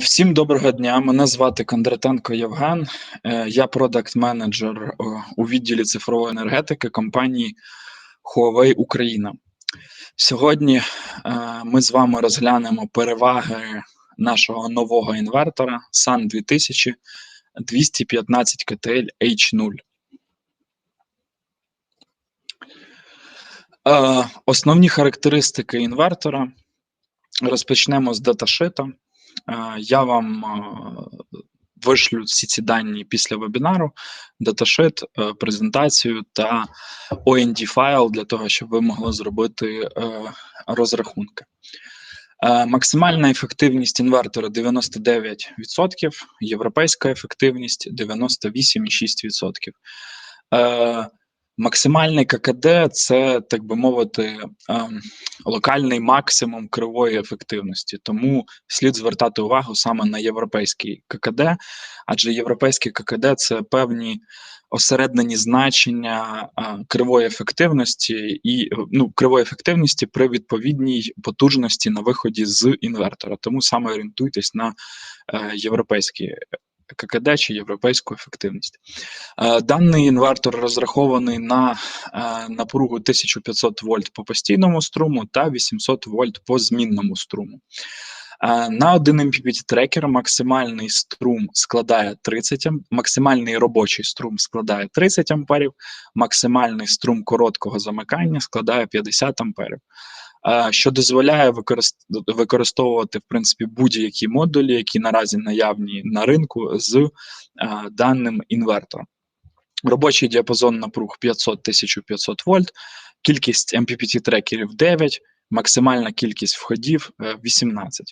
Всім доброго дня. Мене звати Кондратенко Євген. Е, я продакт-менеджер у відділі цифрової енергетики компанії Huawei Україна. Сьогодні е, ми з вами розглянемо переваги нашого нового інвертора SUN 2000 215 КТЛ H0. Основні характеристики інвертора. Розпочнемо з даташита. Я вам вишлю всі ці дані після вебінару, даташит, е, презентацію та OND файл для того, щоб ви могли зробити е, розрахунки. Е, максимальна ефективність інвертора 99%, європейська ефективність 98,6%. Максимальний ККД це, так би мовити, ем, локальний максимум кривої ефективності. Тому слід звертати увагу саме на європейський ККД, адже європейський ККД це певні осереднені значення кривої ефективності і ну, кривої ефективності при відповідній потужності на виході з інвертора. Тому саме орієнтуйтесь на е, європейські ККД чи європейську ефективність. Е, даний інвертор розрахований на е, напругу 1500 вольт по постійному струму та 800 вольт по змінному струму. Е, на один MPPT трекер максимальний струм складає 30, максимальний робочий струм складає 30 амперів, максимальний струм короткого замикання складає 50 амперів що дозволяє використовувати в принципі будь-які модулі, які наразі наявні на ринку з даним інвертором. Робочий діапазон напруг 500-1500 вольт, кількість MPPT трекерів 9, максимальна кількість входів 18.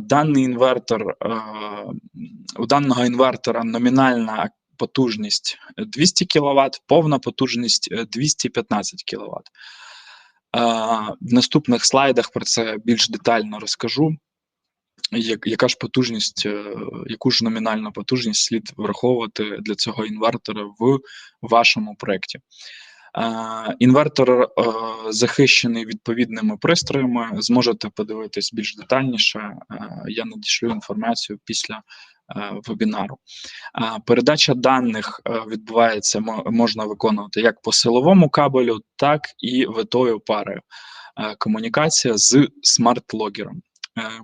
Даний інвертор у даного інвертора номінальна потужність 200 кВт, повна потужність 215 кВт. В наступних слайдах про це більш детально розкажу. Яка ж потужність, е, яку ж номінальну потужність слід враховувати для цього інвертора в вашому проєкті? Інвертор е, захищений відповідними пристроями. Зможете подивитись більш детальніше. Е, я надішлю інформацію після Е, вебінару. Передача даних відбувається, можна виконувати як по силовому кабелю, так і витою парою. Комунікація з смарт-логером.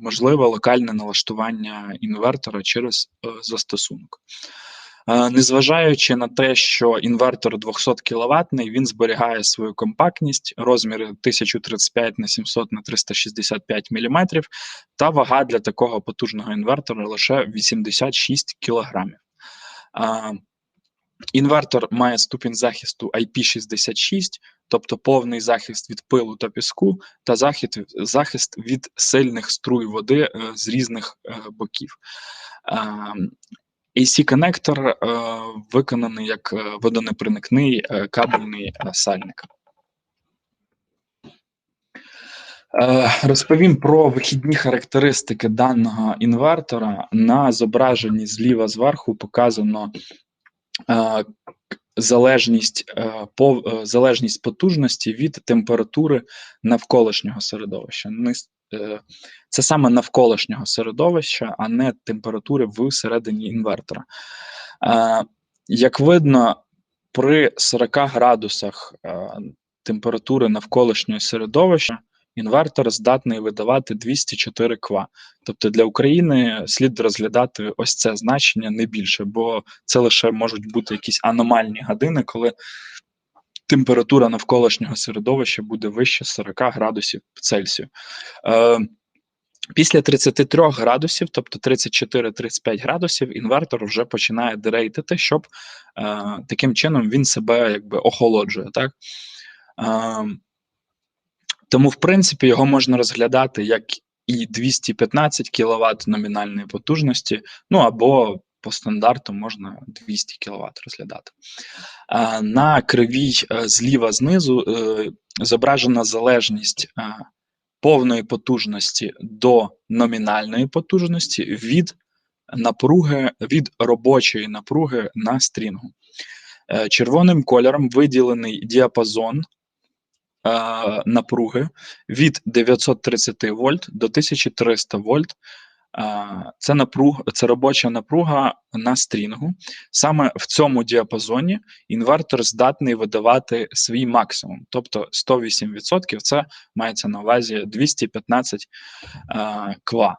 Можливе локальне налаштування інвертора через застосунок. Незважаючи на те, що інвертор 200 кВт, він зберігає свою компактність, розміри 1035 на 700 на 365 мм, та вага для такого потужного інвертора лише 86 кг. Інвертор має ступінь захисту IP66, тобто повний захист від пилу та піску, та захист від сильних струй води е, з різних е, боків. AC-коннектор е, виконаний як е, водонепроникний е, кабельний сальник. Розповім про вихідні характеристики даного інвертора. На зображенні зліва зверху показано залежність залежність потужності від температури навколишнього середовища. Це саме навколишнього середовища, а не температури всередині інвертора. Е, як видно, при 40 градусах е, температури навколишнього середовища інвертор здатний видавати 204 ква. Тобто для України слід розглядати ось це значення не більше, бо це лише можуть бути якісь аномальні години, коли температура навколишнього середовища буде вище 40 градусів Цельсію. Е, Після 33 градусів, тобто 34-35 градусів, інвертор вже починає дерейтити, щоб е, таким чином він себе якби охолоджує. Так? Е, тому, в принципі, його можна розглядати як і 215 кВт номінальної потужності, ну або по стандарту можна 200 кВт розглядати. На кривій е, зліва знизу е, зображена залежність е, повної потужності до номінальної потужності від напруги, від робочої напруги на стрінгу. Червоним кольором виділений діапазон напруги від 930 вольт до 1300 вольт Це напруга, це робоча напруга на стрінгу. Саме в цьому діапазоні інвертор здатний видавати свій максимум, тобто 108% це мається на увазі 215 ква.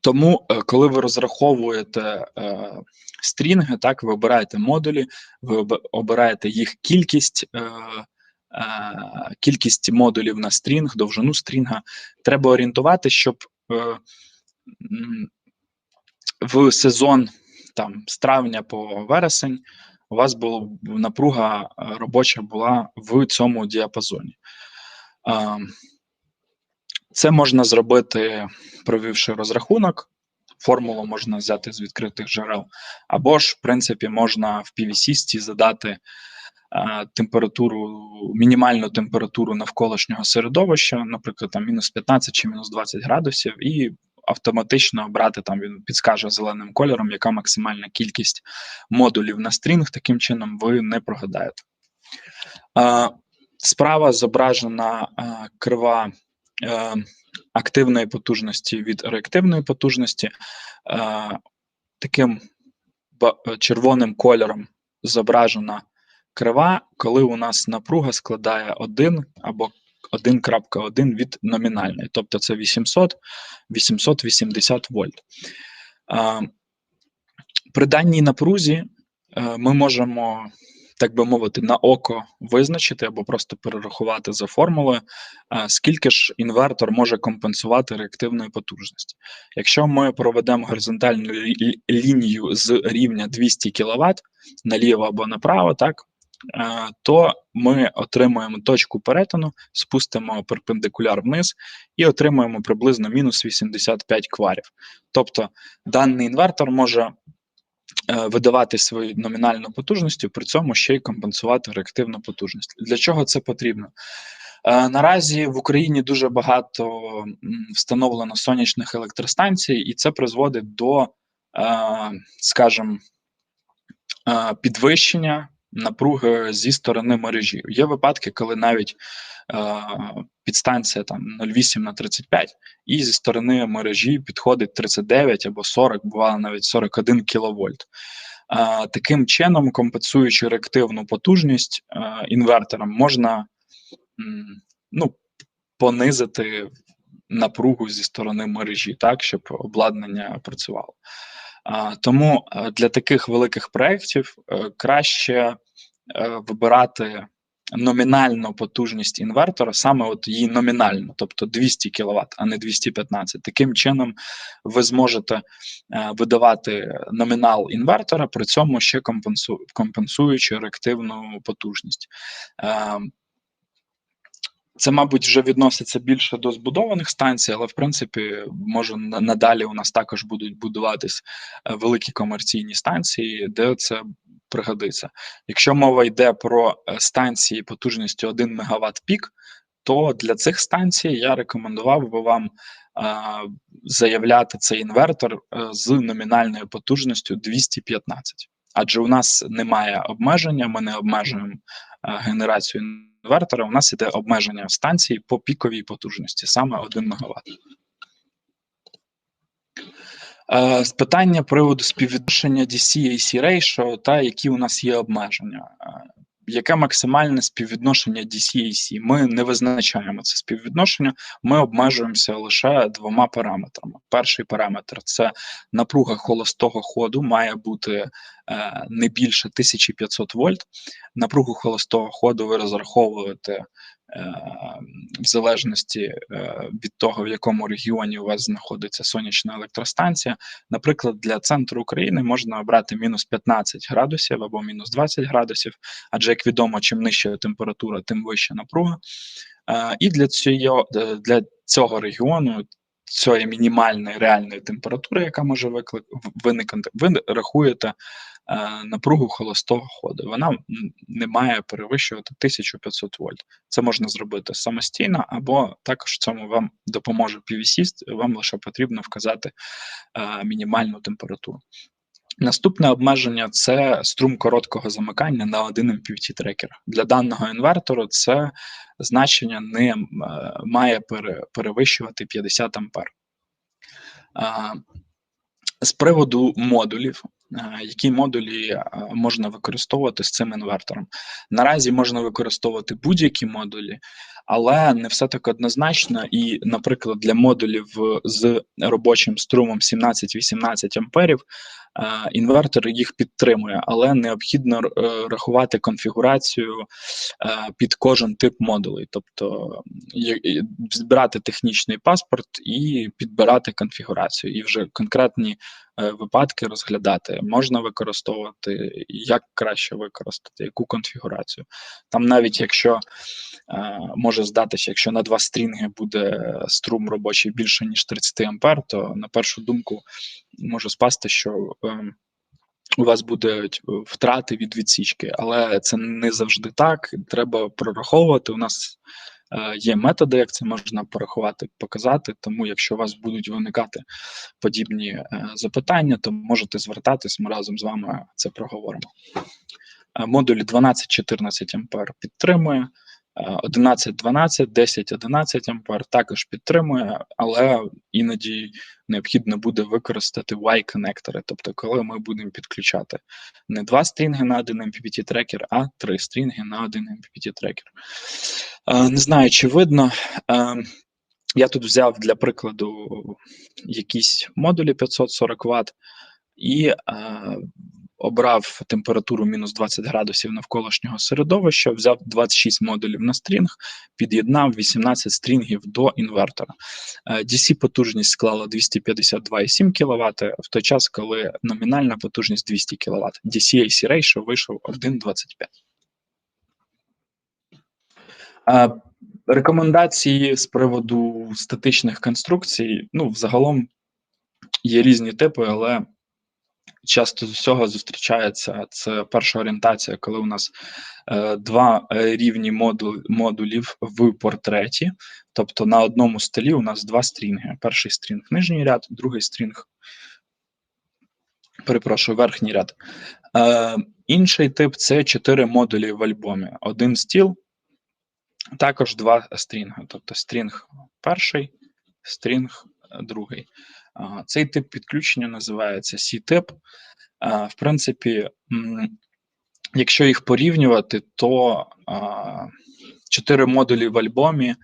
Тому, е, коли ви розраховуєте е, стрінги, так ви обираєте модулі, ви обираєте їх кількість. Е, е, Кількість модулів на стрінг, довжину стрінга, треба орієнтувати, щоб е, в сезон там з травня по вересень у вас була напруга е, робоча була в цьому діапазоні. Це можна зробити, провівши розрахунок. Формулу можна взяти з відкритих джерел, або ж, в принципі, можна в PVC задати а, температуру, мінімальну температуру навколишнього середовища, наприклад, там мінус 15 чи мінус 20 градусів, і автоматично обрати там він підскаже зеленим кольором, яка максимальна кількість модулів на стрінг. Таким чином, ви не прогадаєте. Справа зображена крива е, активної потужності від реактивної потужності. Е, Таким червоним кольором зображена крива, коли у нас напруга складає 1 або 1.1 від номінальної, тобто це 800 880 вольт. Е, при даній напрузі е, ми можемо так би мовити, на око визначити або просто перерахувати за формулою, скільки ж інвертор може компенсувати реактивної потужності. Якщо ми проведемо горизонтальну лінію з рівня 200 кВт наліво або направо, так. То ми отримуємо точку перетину, спустимо перпендикуляр вниз і отримуємо приблизно мінус 85 кварів. Тобто даний інвертор може Е, видавати свою номінальну потужність, при цьому ще й компенсувати реактивну потужність. Для чого це потрібно? Е, наразі в Україні дуже багато встановлено сонячних електростанцій, і це призводить до, е, скажімо, підвищення напруги зі сторони мережі. Є випадки, коли навіть підстанція там 0,8 на 35, і зі сторони мережі підходить 39 або 40, бувало навіть 41 кВт. Таким чином, компенсуючи реактивну потужність інвертором, можна ну, понизити напругу зі сторони мережі, так, щоб обладнання працювало. Тому для таких великих проєктів е, краще е, вибирати номінальну потужність інвертора, саме от її номінальну, тобто 200 кВт, а не 215. Таким чином, ви зможете е, видавати номінал інвертора, при цьому ще компенсуючи реактивну потужність. Е, це, мабуть, вже відноситься більше до збудованих станцій, але в принципі, може надалі у нас також будуть будуватись е, великі комерційні станції, де це пригодиться. Якщо мова йде про е, станції потужністю 1 МВт пік, то для цих станцій я рекомендував би вам а, заявляти цей інвертор е, з номінальною потужністю 215. Адже у нас немає обмеження, ми не обмежуємо генерацію інвертора, у нас іде обмеження станції по піковій потужності, саме 1 МВт. Е, питання приводу співвідношення DC-AC ratio та які у нас є обмеження. Яке максимальне співвідношення DC-AC? Ми не визначаємо це співвідношення, ми обмежуємося лише двома параметрами. Перший параметр це напруга холостого ходу, має бути е, не більше 1500 вольт. Напругу холостого ходу ви розраховуєте в залежності е, від того, в якому регіоні у вас знаходиться сонячна електростанція. Наприклад, для центру України можна обрати мінус 15 градусів або мінус 20 градусів, адже як відомо, чим нижча температура, тим вища напруга. Е, і для цього для цього регіону. Цієї мінімальної реальної температури, яка може виклик виникнути, ви рахуєте Е, напругу холостого ходу. Вона не має перевищувати 1500 вольт. Це можна зробити самостійно, або також в цьому вам допоможе PVC, вам лише потрібно вказати е, мінімальну температуру. Наступне обмеження це струм короткого замикання на один MPPT трекер. Для даного інвертору це значення не е, має перевищувати 50 ампер. З приводу модулів, які модулі можна використовувати з цим інвертором. Наразі можна використовувати будь-які модулі, але не все так однозначно. І, наприклад, для модулів з робочим струмом 17-18 амперів інвертор їх підтримує, але необхідно е, рахувати конфігурацію е, під кожен тип модулей, тобто збирати технічний паспорт і підбирати конфігурацію, і вже конкретні е, випадки розглядати, можна використовувати, як краще використати, яку конфігурацію. Там навіть якщо може здатися, якщо на два стрінги буде струм робочий більше ніж 30 ампер, то на першу думку може спасти, що ем, у вас будуть втрати від відсічки, але це не завжди так. Треба прораховувати. У нас е, є методи, як це можна порахувати, показати. Тому, якщо у вас будуть виникати подібні е, запитання, то можете звертатись. Ми разом з вами це проговоримо. Е, модуль 12-14 ампер підтримує. 11, 12, 10, 11 ампер також підтримує, але іноді необхідно буде використати Y-конектори, тобто, коли ми будемо підключати не два стрінги на один MPPT трекер, а три стрінги на один MPPT трекер. Не знаю, чи видно. Я тут взяв для прикладу якісь модулі 540 Вт, і обрав температуру мінус 20 градусів навколишнього середовища, взяв 26 модулів на стрінг, під'єднав 18 стрінгів до інвертора. DC потужність склала 252,7 кВт, в той час, коли номінальна потужність 200 кВт. DC-AC ratio вийшов 1,25. Рекомендації з приводу статичних конструкцій, ну, взагалом є різні типи, але часто з усього зустрічається це перша орієнтація, коли у нас е, два е, рівні модуль, модулів в портреті. Тобто на одному столі у нас два стрінги. Перший стрінг нижній ряд, другий стрінг, перепрошую, верхній ряд. Е, Інший тип це чотири модулі в альбомі. Один стіл, також два стрінги. Тобто стрінг перший, стрінг другий. Цей тип підключення називається C-тип. В принципі, якщо їх порівнювати, то чотири модулі в альбомі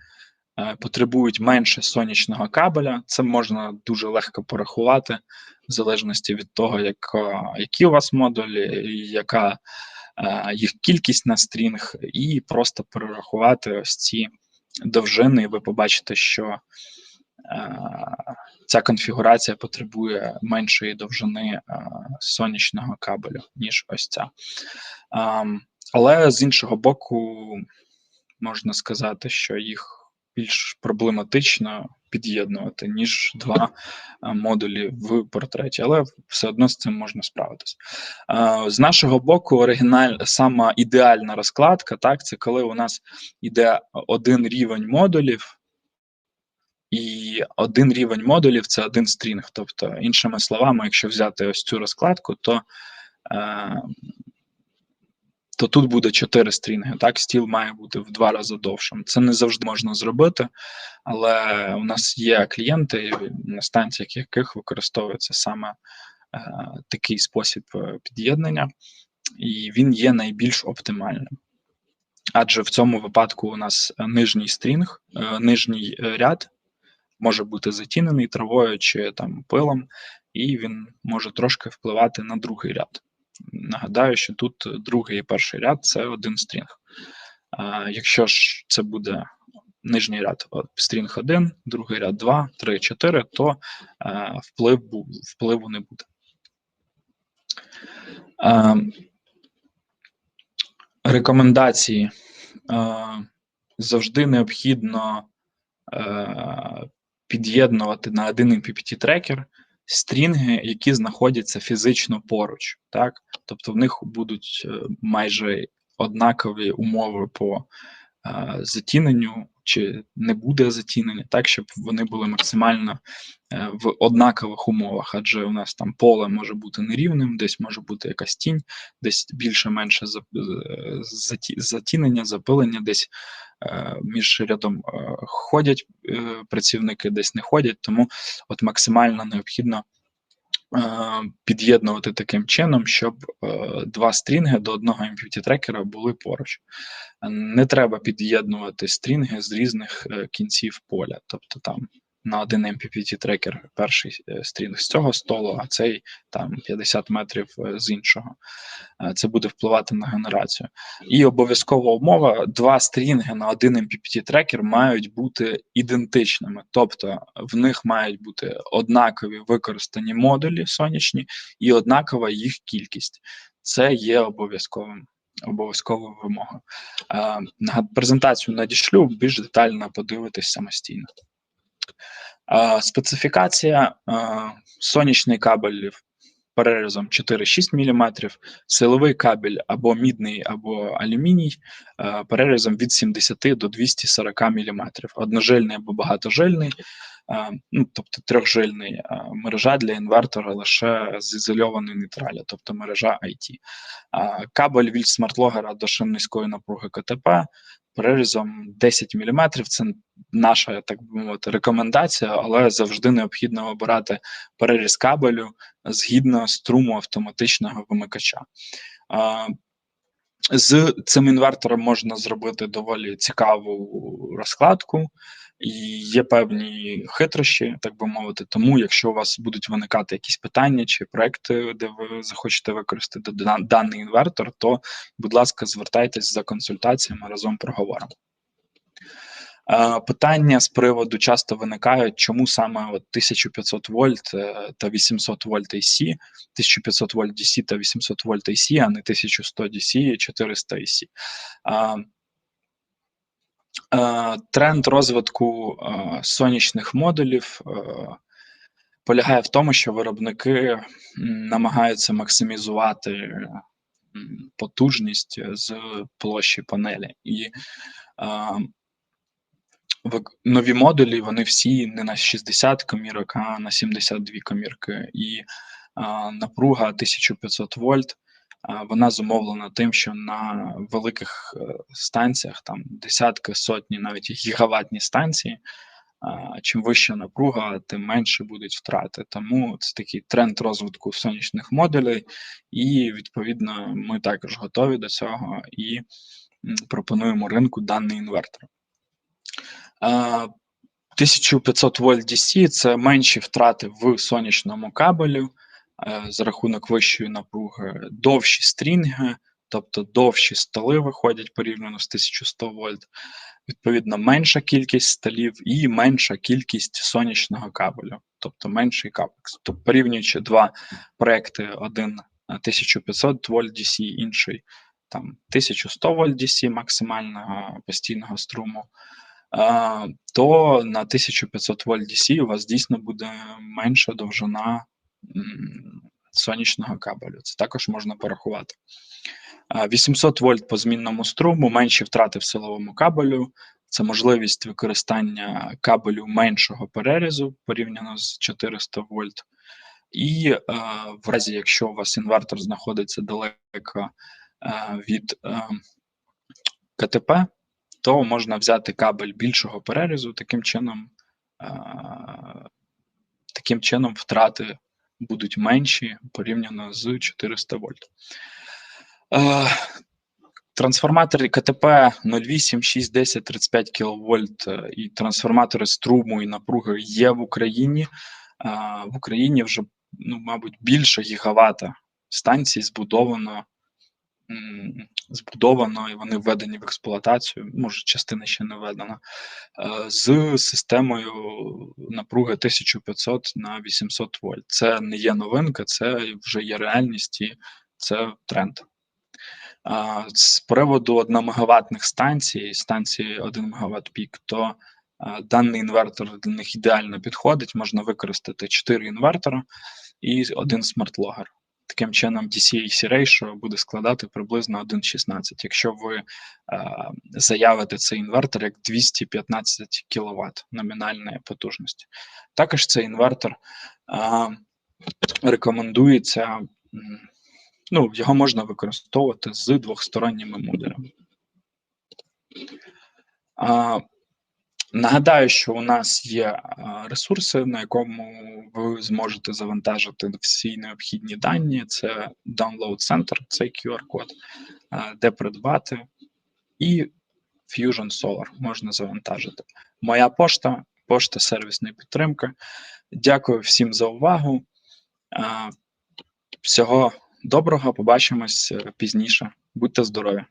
потребують менше сонячного кабеля. Це можна дуже легко порахувати, в залежності від того, як, які у вас модулі, яка їх кількість на стрінг, і просто перерахувати ось ці довжини, і ви побачите, що ця конфігурація потребує меншої довжини сонячного кабелю, ніж ось ця. Але з іншого боку, можна сказати, що їх більш проблематично під'єднувати, ніж два модулі в портреті, але все одно з цим можна справитися. З нашого боку, оригіналь, сама ідеальна розкладка, так, це коли у нас йде один рівень модулів. І один рівень модулів це один стрінг. Тобто, іншими словами, якщо взяти ось цю розкладку, то е, то тут буде 4 стрінги. Так, стіл має бути в два рази довшим. Це не завжди можна зробити, але у нас є клієнти, на станціях яких використовується саме е, такий спосіб е, під'єднання, і він є найбільш оптимальним. Адже в цьому випадку у нас нижній стрінг, е, нижній ряд може бути затінений травою чи там пилом, і він може трошки впливати на другий ряд. Нагадаю, що тут другий і перший ряд це один стрінг. А, Якщо ж це буде нижній ряд стрінг 1, другий ряд 2, 3, 4, то а, вплив, впливу не буде. Рекомендації завжди необхідно а, під'єднувати на один MPPT трекер стрінги, які знаходяться фізично поруч, так? Тобто в них будуть е, майже однакові умови по затіненню чи не буде затінення, так щоб вони були максимально е, в однакових умовах, адже у нас там поле може бути нерівним, десь може бути якась тінь, десь більше-менше за- заті- затінення, запилення, десь е, між рядом е, ходять працівники, десь не ходять. Тому от максимально необхідно під'єднувати таким чином, щоб е, два стрінги до одного MPT трекера були поруч. Не треба під'єднувати стрінги з різних е, кінців поля. Тобто там на один MPPT трекер перший е, стрінг з цього столу, а цей там 50 метрів е, з іншого. Е, Це буде впливати на генерацію. І обов'язкова умова: два стрінги на один MPPT трекер мають бути ідентичними, тобто в них мають бути однакові використані модулі сонячні і однакова їх кількість. Це є обов'язковим. Обов'язковою вимогою. Е, презентацію надішлю, більш детально подивитись самостійно. Специфікація сонячний кабель перерізом 4-6 мм, силовий кабель або мідний, або алюміній перерізом від 70 до 240 мм, одножильний або багатожильний, ну, тобто трьохжильний мережа для інвертора лише з ізольованої нейтралі, тобто мережа IT. Кабель від смартлогера до шин низької напруги КТП перерізом 10 мм. Це наша, так би мовити, рекомендація, але завжди необхідно обирати переріз кабелю згідно струму автоматичного вимикача. З цим інвертором можна зробити доволі цікаву розкладку, є певні хитрощі, так би мовити. Тому, якщо у вас будуть виникати якісь питання чи проекти, де ви захочете використати дан- даний інвертор, то, будь ласка, звертайтесь за консультаціями разом проговоримо. Питання з приводу часто виникають, чому саме от 1500 вольт е, та 800 вольт AC, 1500 вольт DC та 800 вольт AC, а не 1100 DC і 400 AC. Е, Тренд розвитку е, сонячних модулів е, полягає в тому, що виробники намагаються максимізувати потужність з площі панелі. І нові модулі, вони всі не на 60 комірок, а на 72 комірки. І напруга 1500 вольт. Вона зумовлена тим, що на великих е, станціях, там десятки, сотні, навіть гігаватні станції, чим вища напруга, тим менше будуть втрати. Тому це такий тренд розвитку сонячних модулей, і відповідно ми також готові до цього і пропонуємо ринку даний інвертор. 1500 вольт DC – це менші втрати в сонячному кабелю за рахунок вищої напруги, довші стрінги, тобто довші столи виходять порівняно з 1100 вольт, відповідно, менша кількість столів і менша кількість сонячного кабелю, тобто менший капекс. Тобто, порівнюючи два проекти: один е, 1500 вольт DC, інший там 1100 вольт DC максимального постійного струму. То на 1500 вольт DC у вас дійсно буде менша довжина сонячного кабелю. Це також можна порахувати. 800 вольт по змінному струму, менші втрати в силовому кабелю. Це можливість використання кабелю меншого перерізу порівняно з 400 вольт. І е, в разі, якщо у вас інвертор знаходиться далеко е, від е, КТП, то можна взяти кабель більшого перерізу, таким чином, е, таким чином втрати будуть менші порівняно з 400 вольт. Е, Трансформатори КТП 08, 6, 10, 35 кВт і трансформатори струму і напруги є в Україні. Е, В Україні вже, ну, мабуть, більше гігавата станцій збудовано збудовано і вони введені в експлуатацію, може, частина ще не введена, е, з системою напруги 1500 на 800 вольт. Це не є новинка, це вже є реальність і це тренд. З приводу 1 мегаваттних станцій, станції 1 МВт пік, то даний інвертор для них ідеально підходить. Можна використати 4 інвертора і один смарт-логер. Таким чином DCAC ratio буде складати приблизно 1,16, якщо ви е, заявите цей інвертор як 215 кВт номінальної потужності. Також цей інвертор е, рекомендується, ну, його можна використовувати з двохсторонніми модулями. Нагадаю, що у нас є ресурси, на якому ви зможете завантажити всі необхідні дані. Це Download Center, цей QR-код, де придбати, і Fusion Solar можна завантажити. Моя пошта, пошта сервісної підтримки. Дякую всім за увагу. Всього доброго, побачимось е, пізніше. Будьте здорові!